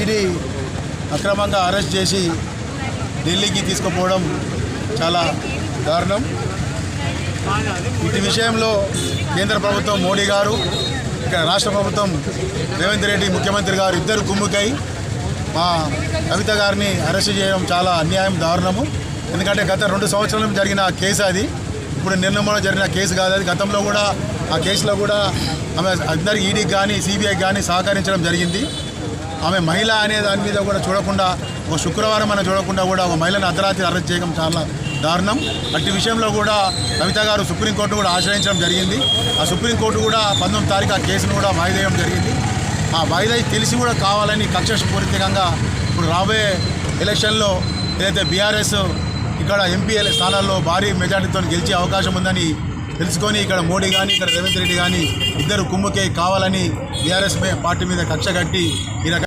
ED అక్రమంగా arrest చేసి ఢిల్లీకి తీసుకుపోవడం చాలా దారుణం. ఇటు విషయంలో కేంద్ర ప్రభుత్వం మోడీ గారు ఇక్కడ రాష్ట్ర ప్రభుత్వం రేవంత్ రెడ్డి ముఖ్యమంత్రి గారు ఇద్దరు కుమ్ముకై మా కవిత గారిని అరెస్ట్ చేయడం చాలా అన్యాయం దారుణము. ఎందుకంటే గత రెండు సంవత్సరాల జరిగిన కేసు అది. ఇప్పుడు నిర్ణయంలో జరిగిన కేసు కాదు అది. గతంలో కూడా ఆ కేసులో కూడా ఆమె అందరికి ఈడీకి కానీ సిబిఐకి కానీ సహకరించడం జరిగింది. ఆమె మహిళ అనే దాని మీద కూడా చూడకుండా ఒక శుక్రవారం మనం చూడకుండా కూడా ఒక మహిళను అర్ధరాత్రి అరెస్ట్ చేయడం చాలా దారుణం. అట్టి విషయంలో కూడా కవిత గారు సుప్రీంకోర్టు కూడా ఆశ్రయించడం జరిగింది. ఆ సుప్రీంకోర్టు కూడా పంతొమ్మిది తారీఖు ఆ కేసును కూడా వాయిదేయడం జరిగింది. ఆ వాయిదా తెలిసి కూడా కావాలని కక్షపూరితంగా ఇప్పుడు రాబోయే ఎలక్షన్లో ఏదైతే బీఆర్ఎస్ ఇక్కడ ఎంపీ స్థానాల్లో భారీ మెజార్టీతో గెలిచే అవకాశం ఉందని తెలుసుకొని ఇక్కడ మోడీ కానీ ఇక్కడ రేవంత్ రెడ్డి కానీ ఇద్దరు కుమ్ముకే కావాలని బీఆర్ఎస్ పార్టీ మీద కక్ష కట్టి ఈ